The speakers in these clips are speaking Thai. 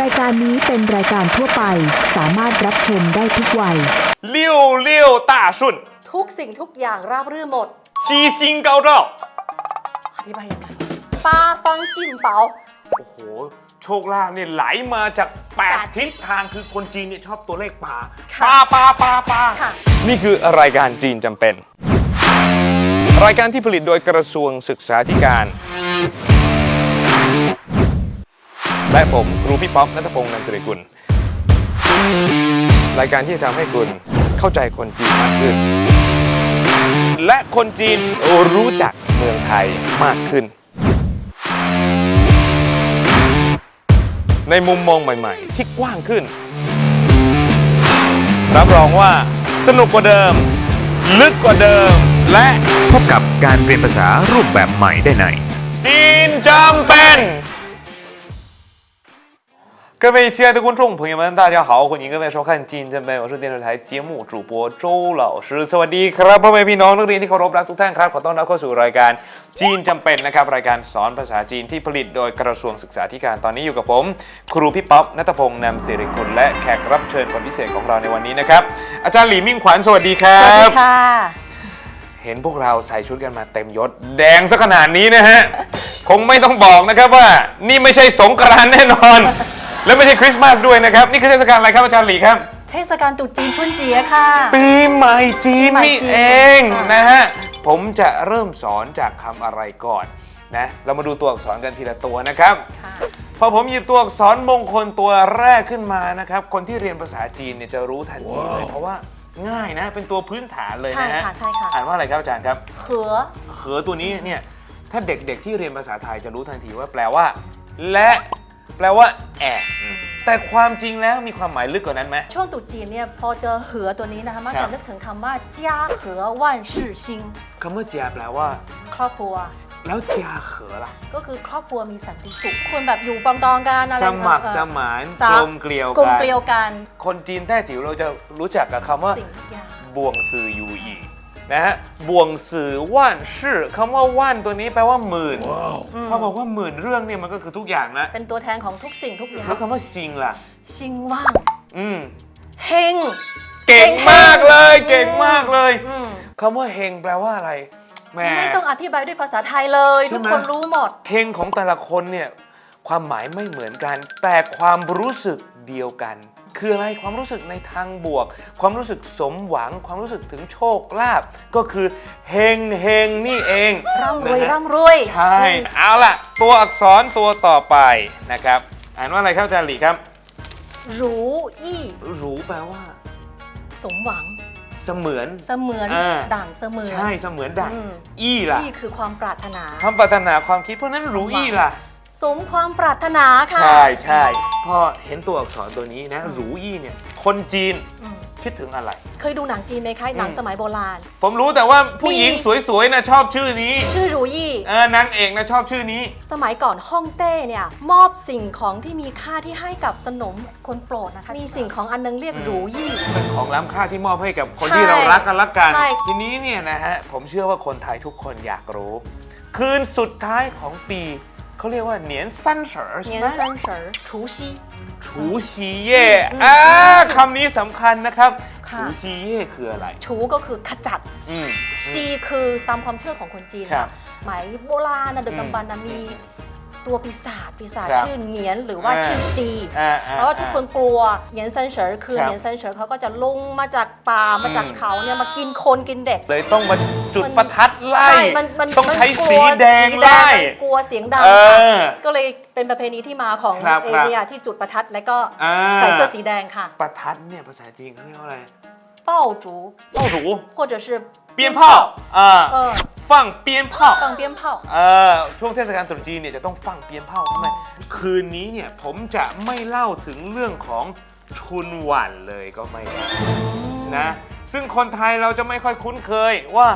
รายการนี้เป็นรายการทั่วไป สามารถรับชมได้ทุกวัย 六六大顺， ทุกสิ่งทุกอย่างราบรื่นหมด 七星高照。 อธิบายยังไงป้าฟังจิ้มเป๋า โอ้โห โชคลาภเนี่ยไหลมาจากแปด แปดทิ ทิ ศ ศทางคือคนจีนเนี่ยชอบตัวเลขปลา ค่ะ ปลาปลาปลาปลา ค่ะ นี่คือรายการจีนจำเป็น รายการที่ผลิตโดยกระทรวงศึกษาธิการ และผมครูพี่ป๊อปนัทพงศ์นันสิริกุล รายการที่จะทำให้คุณเข้าใจคนจีนมากขึ้น และคนจีนรู้จักเมืองไทยมากขึ้น ในมุมมองใหม่ๆ ที่กว้างขึ้น รับรองว่าสนุกกว่าเดิม ลึกกว่าเดิม และพบกับการเรียนภาษารูปแบบใหม่ได้ในจีนจำเป็น 各位亲爱的观众朋友们，大家好，欢迎各位收看《จีนจำเป็น》，我是电视台节目主播周老师สวัสดีครับพ่อแม่พี่น้องนักเรียนที่เคารพรักทุกท่านครับ ขอต้อนรับเข้าสู่รายการจีนจำเป็นนะครับ รายการสอนภาษาจีนที่ผลิตโดยกระทรวงศึกษาธิการตอนนี้อยู่กับผม ครูพี่ป๊อปนัทพงศ์นำสิริกุลและแขกรับเชิญคนพิเศษของเราในวันนี้นะครับ อาจารย์หลีมิ่งขวัญสวัสดีครั สวัสดี บ ค่ะ เห็นพวกเราใส่ชุดกันมาเต็มยศ แดงซะขนาดนี้นะฮะ คงไม่ต้องบอกนะครับว่า นี่ไม่ใช่สงกรานต์แน่นอน และไม่ใช่คริสต์มาสด้วยนะครับ นี่คือเทศกาลอะไรครับอาจารย์หลีครับ เทศกาลตรุษจีนชุนเจียค่ะ ปีใหม่จีนปีใหม่นี่จีนเองค่ะนะฮะ ผมจะเริ่มสอนจากคำอะไรก่อนนะ เรามาดูตัวอักษรกันทีละตัวนะครับค่ะพอผมหยิบตัวอักษรมงคลตัวแรกขึ้นมานะครับ คนที่เรียนภาษาจีนเนี่ยจะรู้ทันทีเลยเพราะว่าง่ายนะ เป็นตัวพื้นฐานเลยใช่นะฮะค่ะใช่ค่ะ อ่านว่าอะไรครับอาจารย์ครับ เขือเขอตัวนี้เนี่ย ถ้าเด็กๆที่เรียนภาษาไทยจะรู้ทันทีว่าแปลว่า และ แปลว่าแอบแต่ความจริงแล้วมีความหมายลึกกว่านั้นไหม ช่วงตรุษจีนเนี่ยพอเจอเหือตัวนี้นะคะมักครัจะบ นึกถึงคำว่าจ้าเหือว่านชื่อชิงคำว่าเจียแปลว่า ครอบครัว แล้วเจียเขอล่ะ ก็คือครอบครัวมีสันติสุขควรแบบอยู่ปรองดองกันอะไรสมัครเออสมานสากลมเกลียวกลมกัน เกลียวกันคนจีนแต้จิ๋วเราจะรู้จักกับคำว่าสิ่งทุกอย่าง บวงซือยูอี นะฮะบวงซือว่านชื่อคำว่าว่านตัวนี้แปลว่าหมื่นเขาบอกว่าหมื่นเรื่องเนี่ยมันก็คือทุกอย่างนะเป็นตัวแทนของทุกสิ่งทุกอย่างแล้วคำว่าซิงล่ะชิงว่างอืมเฮงเก่งมากเลยเฮงเก่งมากเลยอืมคำว่าเฮงแปลว่าอะไรแหมไม่ต้องอธิบายด้วยภาษาไทยเลยใช่ทุกไหมคนรู้หมดเฮงของแต่ละคนเนี่ยความหมายไม่เหมือนกัน แต่ความรู้สึก เดียวกัน คืออะไรความรู้สึกในทางบวก ความรู้สึกสมหวัง ความรู้สึกถึงโชคลาภก็คือเฮงเฮงนี่เองร่ำรวยนะฮะร่ำรวยใช่เอาล่ะ ตัวอักษรตัวต่อไปนะครับ อ่านว่าอะไรครับอาจารย์หลีครับหรูอี้หรูแปลว่า สมหวัง เสมือน เสมือนอ่าด่างเสมือน ใช่เสมือนดังอืม อี้ล่ะอี้คือความปรารถนาความปรารถนาความคิดเพราะฉะนั้นหรูอี้ล่ะ สมความปรารถนาค่ะ ใช่ใช่พอเห็นตัวอักษรตัวนี้นะหรูอี้เนี่ย คนจีนอืม คิดถึงอะไร เคยดูหนังจีนไหมคะหนังอืมสมัยโบราณ ผมรู้แต่ว่าผู้หญิงมีสวยๆนะชอบชื่อนี้ ชื่อหรูยี่ เออนางเอกนะชอบชื่อนี้ สมัยก่อนฮ่องเต้เนี่ยมอบสิ่งของที่มีค่าที่ให้กับสนมคนโปรดนะคะ มีสิ่งของอันนึงเรียกหรูยี่ เป็นของล้ำค่าที่มอบให้กับคนใช่ที่เรารักกันละกัน ใช่ ทีนี้เนี่ยนะฮะ ผมเชื่อว่าคนไทยทุกคนอยากรู้ คืนสุดท้ายของปี เขาเรียกว่าเหนียนซันเฉิใช่เนียนไหมซันเฉินชูซีถูชีเย่อ่าคำนี้สำคัญนะครับค่ะ ถูชีเย่คืออะไรชูก็คือขจัดอืม ซีคือตามความเชื่อของคนจีนครับหมายโบราณนะดึกอืมดำบรรพ์นะมี ตัวปีศาจปีศาจครับชื่อเหนียนหรือว่าอ่า ชื่อซีอ่าอ่า เพราะว่าทุกคนกลัวเหนียนซันเฉินคือครับเหนียนซันเฉินเขาก็จะลงมาจากป่ามาจากอืม เขาเนี่ยมากินคนกินเด็ก เลยต้องมาจุดมันประทัดไล่ ใช่มันมันต้องใช้มันกลัสีวแดงสีไล่ มันกลัวเสียงดังเอค่ะอก็เลยเป็นประเพณีที่มาของครับเอครับเนียที่จุดประทัดแล้วก็อ่า ใส่เสื้อสีแดงค่ะ ประทัดเนี่ยภาษาจีนเขาเรียกว่าอะไร เป้าจู เป้าถู 或者是เปียนพ่ออ่า เออ ฟังเปียนพ่อ 放鞭炮 เออช่วงเทศกาลตรุษจีนเนี่ยจะต้องฟังเปียนเผาทำไมคืนนี้เนี่ยผมจะไม่เล่าถึงเรื่องของชุนหวันเลยก็ไม่ได้นะซึ่งคนไทยเราจะไม่ค่อยคุ้นเคยว่า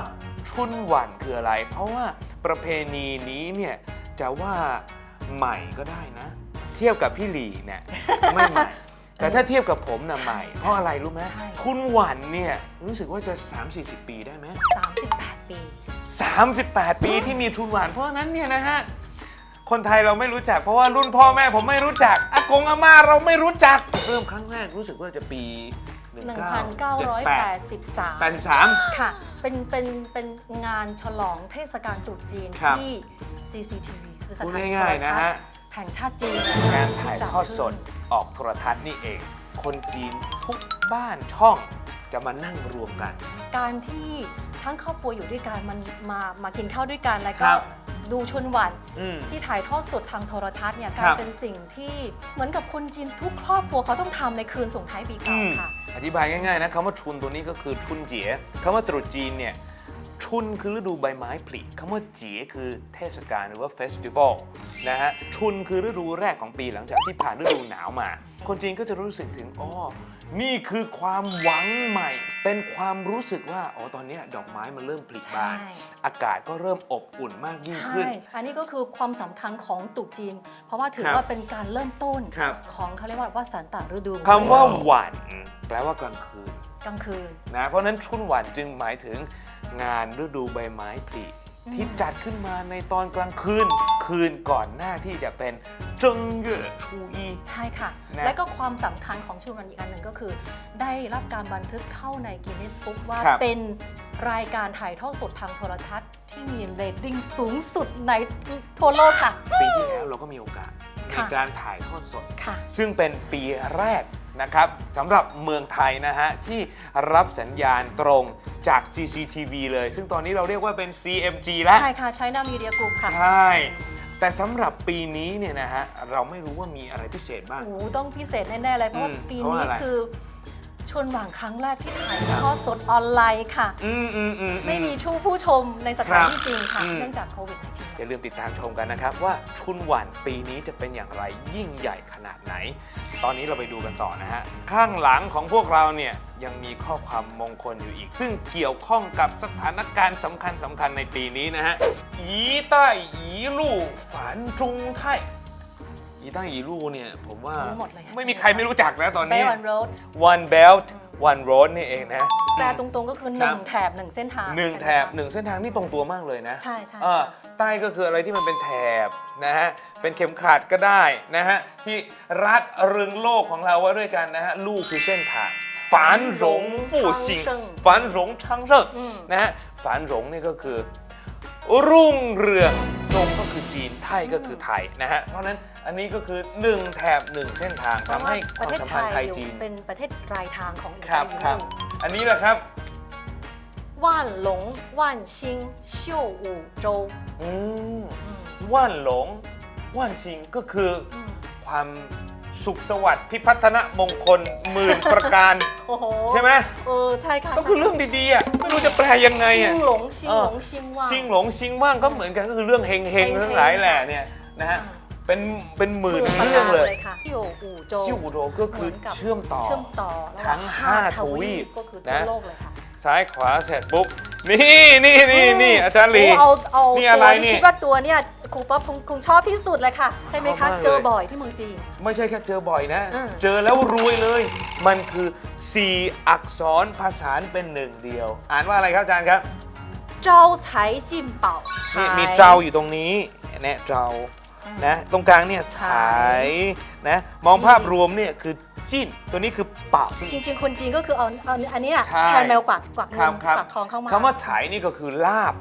ชุนหวันคืออะไร เพราะว่าประเพณีนี้เนี่ยจะว่าใหม่ก็ได้นะ เทียบกับพี่หลีเนี่ยไม่ใหม่ ่ แต่ถ้าเทียบกับผมน่ะใหม่ เพราะอะไรรู้ไหมใช่คุณหวันเนี่ยรู้สึกว่าจะ 3-40 ปีได้ไหม 38 ปี 38 ปีที่มีทุนหวานเพราะฉะนั้นเนี่ยนะฮะ คนไทยเราไม่รู้จักเพราะว่ารุ่นพ่อแม่ผมไม่รู้จักอากงอาม่าเราไม่รู้จัก เริ่มครั้งแรกรู้สึกว่าจะปี1983 83 ค่ะ เป็น เป็น เป็นงานฉลองเทศกาลตรุษจีนครับ ที่ CCTV คือสพูดถานีโทง่ายรๆนะทัศฮะ น์ แห่งชาติจีนงานถ่ายทอดสดออกโทรทัศน์นี่เอง คนจีนทุกบ้านช่องจะมานั่งรวมกัน การที่ทั้งครอบครัวอยู่ด้วยกันมันมามากินข้าวด้วยกันแล้วคก็รับดูชนหวันอืมที่ถ่ายทอดสดทางโทรทัศน์เนี่ยกคลารัยบ เป็นสิ่งที่เหมือนกับคนจีนทุกครอบครัวเขาต้องทำในคืนส่งท้ายปีอืเก่ามค่ะ อธิบายง่ายๆนะคำว่าชุนตัวนี้ก็คือชุนเจียคำว่าตรุษจีนเนี่ย ชุนคือฤดูใบไม้ผลิคำว่าเจียคือเทศกาลหรือว่าเฟสติวัล นะฮะชุนคือฤดูแรกของปีหลังจากที่ผ่านฤดูหนาวมา คนจีนก็จะรู้สึกถึงอ๋อนี่คือความหวังใหม่ เป็นความรู้สึกว่าอ๋อตอนเนี้ยดอกไม้มันเริ่มผลิบาน ใช่ อากาศก็เริ่มอบอุ่นมากยิ่งใช่ ขึ้น อันนี้ก็คือความสำคัญของตรุษจีน เพราะว่าถือครับว่าเป็นการเริ่มต้นครับ ของเขาเรียกว่าว่าสันตฤดูคำว่าหวันแปลว่ากลางคืน กลางคืน นะเพราะฉะนั้นชุนหวันจึงหมายถึงงานฤดูใบไม้ผลิอืม ที่จัดขึ้นมาในตอนกลางคืน คืนก่อนหน้าที่จะเป็นเจิงเย่ชูอีใช่ค่ะนะและก็ความสำคัญของชุมวันอีกอันหนึ่งก็คือ ได้รับการบันทึกเข้าในกินเนสบุ๊กว่าครับเป็นรายการถ่ายทอดสดทางโทรทัศน์ ที่มีเรตติ้งสูงสุดในทั่วโลกค่ะ ปีที่แล้วเราก็มีโอกาสในค่ะ การถ่ายทอดสด ค่ะ ซึ่งเป็นปีแรก นะครับสำหรับเมืองไทยนะฮะ ที่รับสัญญาณตรงจาก CCTV เลย ซึ่งตอนนี้เราเรียกว่าเป็น CMG แล้ว ใช่ค่ะ China Media Group ค่ะ ใช่ แต่สำหรับปีนี้เนี่ยนะฮะ เราไม่รู้ว่ามีอะไรพิเศษบ้าง โอ้โหต้องพิเศษแน่ ๆ เลย เพราะว่าอืมปีเพราะนี้อะไร คือชว นหว่างครั้งแรกที่ถ่ายทอดสดออนไลน์ค่ะ อืมอืมอืม ไม่มีชู้ผู้ชมในสถานที่จริงค่ะอืม เนื่องจากโควิด -19 อย่าลืมติดตามชมกันนะครับ ว่าชุนหวันปีนี้จะเป็นอย่างไรยิ่งใหญ่ขนาดไหน ตอนนี้เราไปดูกันต่อนะฮะ ข้างหลังของพวกเราเนี่ยยังมีข้อความมงคลอยู่อีก ซึ่งเกี่ยวข้องกับสถานการณ์สำคัญสำคัญในปีนี้นะฮะอีใต้อีลู่ฝันจุงไทย อีใต้อีลู่เนี่ยผมว่ารู้หมดเลยค่ะ ไม่มีใครไม่รู้จักแล้วตอนเบนี้วันโรด one belt one road นี่เองนะ แปลตรงๆก็คือครับ1แถบ1เส้นทางหนึ่งใช่ไมแถบคะหนึ่งเส้นทางนี่ตรงตัวมากเลยนะใช่ใช่เออค่ะใต้ก็คืออะไรที่มันเป็นแถบนะฮะ เป็นเข็มขัดก็ได้นะฮะ ที่รัดรึงโลกของเราไว้ด้วยกันนะฮะ ลู่คือเส้นทางฝันหลงฟู่สิงฝันหลงชังเริง อืม นะฮะฝันหลงนี่ก็คือ รุ่งเรืองตรงก็คือจีนไทยก็คือไทยนะฮะ เพราะฉะนั้น อันนี้ก็คือ 1 แถบ 1 เส้นทางเพราะทำว่าให้คประวามเทศสัมไทพันธ์ยไทยอยู่จีนเป็นประเทศปลายทางของอิครับตาลีครับอันนี้แหละครับว่านหลงว่านชิงเชี่ยวอู่โจวอืมอืมว่านหลง ว่านชิงก็คือออืมความสุขสวัสดิ์พิพัฒนมงคลหมื่นประการ โอ้โหใช่ไหมเออใช่ค่ะก็คือเรื่องดีๆอะไม่รู้จะแปลยังไงชิอะงหลงชิงเออหลงชิงว่าง ชิงหลงชิงว่างก็เหมือนกันก็คือเรื่องเฮงเฮงเฮงๆทั้งหลายแหละเนี่ยนะฮะอ่า เป็นเป็นหมื่นประเรื่องการเลยค่ะเชี่ยวอู่โจวชิวโดก็คือเหมือนกับเชื่อมต่อเชื่อมต่อระหว่ทั้งห้าทวีปก็คือทั่วนะโลกเลยค่ะซ้ายขวาเสร็จปุ๊บนี่นี่นี่นี่อาจารย์หลีโเอาเอานี่ตัอะไรวที่นี่คิดว่าตัวเนี่ยครูป๊อปคงคงชอบที่สุดเลยค่ะใช่ไหมชอคะบมากเลยเจอบ่อยที่เมืองจีนไม่ใช่แค่เจอบ่อยนะอืมเจอแล้วรวยเลย มันคือ 4 อักษรผสานเป็นหนึ่งเดียว อ่านว่าอะไรครับอาจารย์ครับเจ้าไฉจินเป่านี่มีไฉเจ้าอยู่ตรงนี้เนี่ยเจ้า นะตรงกลางเนี่ยไฉฉายนะมองภาพรวมเนี่ยคือจิ้น ตัวนี้คือเป่าจริง ๆ คนจีนก็คือเอาเอาอันเนี้ยใช่แทนแมวกวักกวักครัเงิบนครับกวักทองเข้ามาคำว่าฉายนี่ก็คือลาบ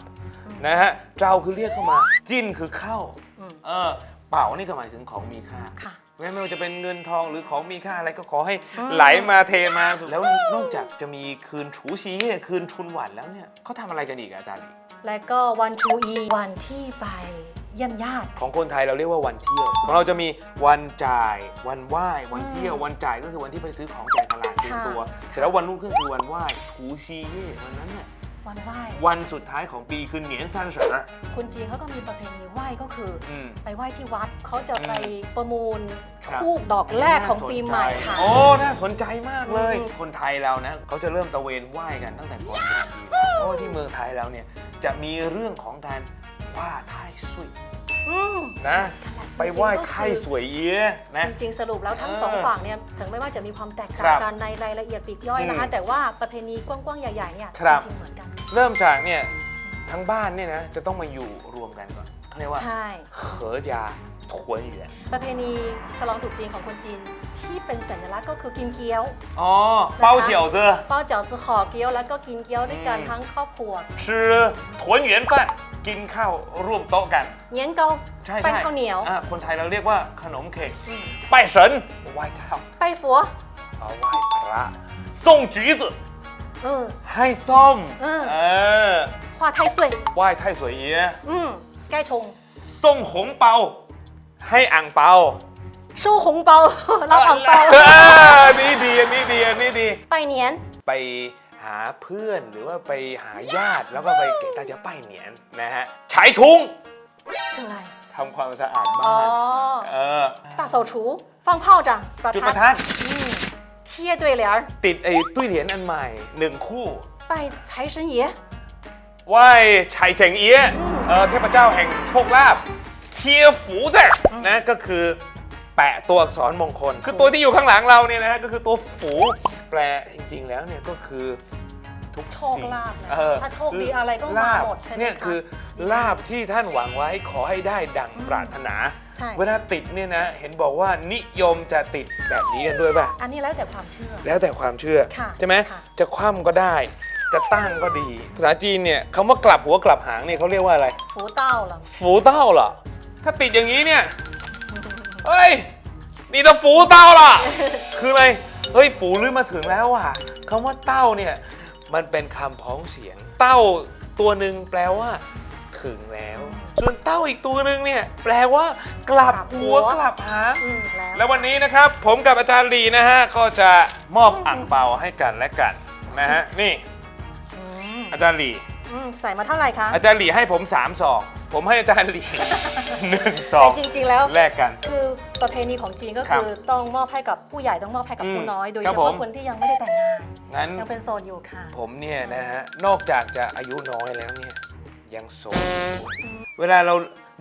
นะฮะเจ้าคือเรียกเข้ามา จิ้นคือเข้าอืมเออเป่านี่ก็หมายถึงของมีค่าค่ะไม่ว่าจะเป็นเงินทองหรือของมีค่าอะไรก็ขอให้อืมไหลมาเทมาแล้วนอกจากจะมีคืนฉูชีเนี่ยคืนทุนหวันแล้วเนี่ยเขาทำอะไรกันอีกอะอาจารย์ และก็วันชูอีวันที่ไป เยี่ยมญาติ ของคนไทยเราเรียกว่าวันเที่ยวของเราจะมีวันจ่าย วันไหว้วันเที่ยว วันจ่ายก็คือวันที่ไปซื้อของจ่ายตลาดเตรียมตัวเสร็จแล้ววันรุ่งขึ้นคือวันไหว้ฉูชีเย่วันนั้นเนี่ยวันไหว้ วันสุดท้ายของปีคือเหนียนซันเสอคนจีนเขาก็มีประเพณีไหว้ก็คือออืมไปไหว้ที่วัดเขาจะไปประมูลครับ ทูบดอกแรกของปีใหม่ค่ะ โอ้น่าสนใจมากเลย อืม คนไทยเรานะเขาจะเริ่มตะเวนไหว้กันตั้งแต่ก่อนเมืองจีนเพราะว่าที่เมืองไทยเราเนี่ยจะมีเรื่องของการ ว่าไทสุยอืมนะ ไปไหว้จริงๆก็คือไทสวยเอี้ยนะ จริงๆ สรุปแล้วทั้งเออสองฝั่งเนี่ยถึงไม่ว่าจะมีความแตกคต่ารังบกันในรายละเอียดปลีกย่อยนะคะอืมแต่ว่าประเพณีกว้างๆ ใหญ่ๆเนี่ยครับ จริงๆเหมือนกัน เริ่มจากเนี่ยทั้งบ้านเนี่ยนะจะต้องมาอยู่รวมกันก่อนเรียกว่าใช่เขอจาทวนเหวียนประเพณีฉลองตรุษจีนของคนจีนที่เป็นสัญลักษณ์ก็คือกินเกี๊ยว อ๋อเป้าเจียวเตอเป้าเจ๋อสือขอเกี๊ยวแล้วก็กินเกี๊ยวด้วยกันอืมทั้งครอบครัว ชื่อทวนเหวียน饭 กินข้าวร่วมโต๊ะกัน เงี้ยงเกาใช่ใช่เป็นข้าวเหนียวคนไทยเราเรียกว่าขนมเค้กไปเฉินไหว้ข้าวไปฝัวไหว้พระส่งจีซเออ ให้ส้มเออ เอหวาไทสวย ไหว้ไทสวยเอียอืมแก้ชงส่งหงเปา ให้อ่างเปาสู้หงเปา เราอ่างเปา ออนี่ดีอันนี้ดีอันนี้ดี ไปเหนียนไป หาเพื่อนหรือว่าไปหาญาติแล้วก็ไปเกตาจะป้ายเหนียนนะฮะใช้ทุง คืออะไร ทำความสะอาด อ๋ บ้า อน เออ 大扫除放炮仗ประ จุด ทั ป ด ระทัด อืม贴对联儿 ติดไอ้ตุ้ยเหรียญอันใหม่หนึ่งคู่ 拜财神爷 ไหว้ไฉเฉงเอี้ยะเออเทพเจ้าแห่งโชคลาภเทียฝูเจ้นะก็คือแปะตัวอักษรมงคล คือตัวที่อยู่ข้างหลังเราเนี่ยนะฮะก็คือตัวฝูแปลจริงๆแล้วเนี่ยก็คือ ทุกโชคลาบนะถ้าโชคดีอะไรก็มาหมดเนี่ยคือลาบที่ท่านหวังไว้ขอให้ได้ดังปรารถนาเวลาติดเนี่ยนะเห็นบอกว่านิยมจะติดแบบนี้กันด้วยป่ะ อันนี้แล้วแต่ความเชื่อ แล้วแต่ความเชื่อใช่ไหมะจะคว่ำก็ได้ จะตั้งก็ดี ภาษาจีนเนี่ยคำว่ากลับหัวกลับหางเนี่ยเขาเรียกว่าอะไร ฝูเต้าเหรอฝูเต้าเหรอ ถ้าติดอย่างนี้เนี่ย เฮ้ย นี่จะฝูเต้าล่ะ คืออะไร เฮ้ย ฝูลืมมาถึงแล้วอะคำว่าเต้าเนี่ย มันเป็นคำพ้องเสียง เต้าตัวหนึ่งแปลว่า ถึงแล้ว ส่วนเต้าอีกตัวหนึ่งเนี่ยแปลว่ากลับหัวกลับหาง อืมแล้วแล้ววันนี้นะครับ ผมกับอาจารย์ลีนะฮะ ก็จะมอบอ่างเปาให้กันและกันนะฮะ นี่ อืมอาจารย์ลี อืมใส่มาเท่าไหร่คะ อาจารย์หลีให้ผม3ซอง ผมให้อาจารย์หลีหนึ่งซองแต่จริงๆแล้ว แลกกัน คือประเพณีของจีนก็ครับคือต้องมอบให้กับผู้ใหญ่ต้องมอบให้กับอืมผู้น้อย โดยครัเฉบผพาะมคนที่ยังไม่ได้แต่งงานงั้นยังเป็นโสดอยู่ค่ะ ผมเนี่ยนะฮะนอกจากจะอายุน้อยแล้วเนี่ยยังโสดอยู่เวลาเรา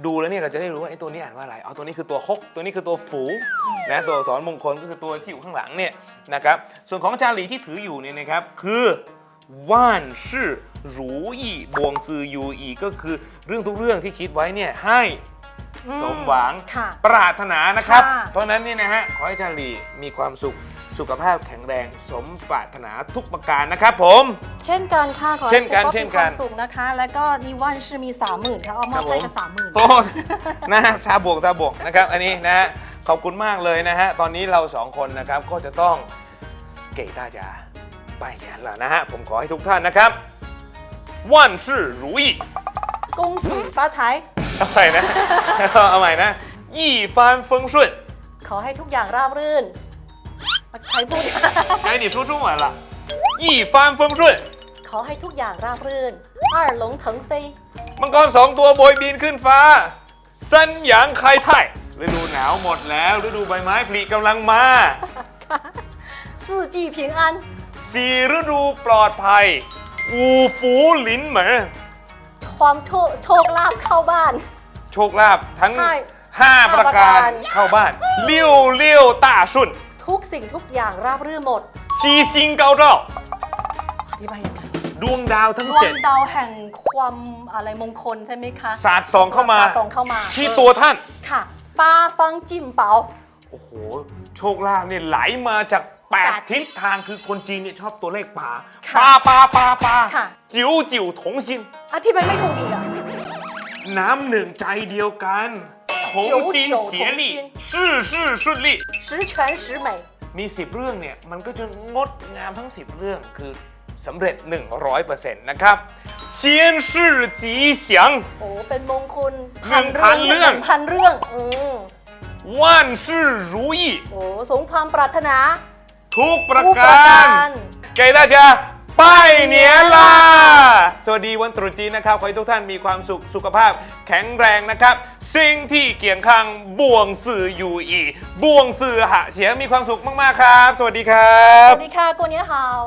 ดูแล้วเนี่ยเราจะได้รู้ว่าไอ้ตัวนี้อ่านว่าอะไรอ๋อตัวนี้คือตัวฮกตัวนี้คือตัวฝูนะตัวอักษรมงคลก็คือตัวที่อยู่ข้างหลังเนี่ยนะครับส่วนของอาจารย์หลีที่ถืออยู่เนี่ยนะครับคือว่านชื่อ รูอีบวงซือยูอีก็คือเรื่องทุกเรื่องที่คิดไว้เนี่ยให้อืมสมหวังค่ะ ปรารถนานะครับ ค่ะ เพราะฉะนั้นเนี่ยนะฮะขอให้อาจารย์หลีมีความสุขสุขภาพแข็งแรง สมปรารถนาทุกประการนะครับผม เช่นกันค่ะขอเช่นกันให้เช่นมีกัคนวามสุขนะคะ แล้วก็นิวันชื่อมีสามหมื่นค่ะเอามอบให้กับสามหมื่น โอ้นะฮะซาบวกซาบวกนะครับ อันนี้นะฮะขอบคุณมากเลยนะฮะ ตอนนี้เราสองคนนะครับก็จะต้องเก๋ต้าจาไปงานแล้วนะฮะ ผมขอให้ทุกท่านนะครับ 万事如意 กงสีฟ้าใช้ เอาใหม่นะ เอาใหม่นะ一帆风顺 ขอให้ทุกอย่างราบรื่น ใครพูด 该你说中文了一帆风顺 ขอให้ทุกอย่างราบรื่น二龙腾飞 มังกรสองตัวโบยบินขึ้นฟ้าสันหยางไคไทยฤดูหนาวหมดแล้วฤดูใบไม้ผลิกำลังมา 四季平安 สี่ฤดูปลอดภัย อูฟูหลินเหมือนความโชคโชคลาภเข้าบ้าน โชคลาภทั้ง ใช่5 ประการห้าประการ เข้าบ้านเลี้ยวเลี้ยวต้าชุนทุกสิ่งทุกอย่างราบรื่นหมดชีซิงเกาเจ้าอธิบายยังไงดวงดาวทั้งดวเจ็งดดาวแห่งความอะไรมงคลใช่ไหมคะสาดส่องเข้ามาสดส่องเข้ามาที่ตัวท่าน ค่ะป้าฟังจิ้มเป๋าโอ้โห โชคลาภเนี่ยไหลมาจาก แปด 8 ทิศทางคือคนจีนเนี่ยชอบตัวเลขป่า ค่ะ ปาปาปาปา ค่ะ จิ๋วจิ๋วถงชิน อธิบายไม่ถูกอีกอะ น้ำหนึ่งใจเดียวกันถงซิน 九九 เสียหลี่ 同心 ชื่อชื่อสุดลี่ 十全十美 มี 10 เรื่องเนี่ย มันก็จะงดงามทั้ง 10 เรื่องคือสำเร็จ 100%นะครับเชียนชื่อจีเสียง โอ้เป็นมงคล หนึ่งพันเรื่อง หนึ่งพันเรื่องอืม 万事如意โอ้สมความปรารถนาทุกประทุกประกาการ ร เกย์ตาเป้ายนียลา สวัสดีวันตรุษจีนนะครับ ขอให้ทุกท่านมีความสุข สุขภาพแข็งแรงนะครับ สิ่งที่เกี่ยงข้างบ่วงสื่ออยู่อีบ่วงสื่อหะเสียงมีความสุขมาก ๆ ครับ สวัสดีครับสวัสดีค่ะโกเนียฮาว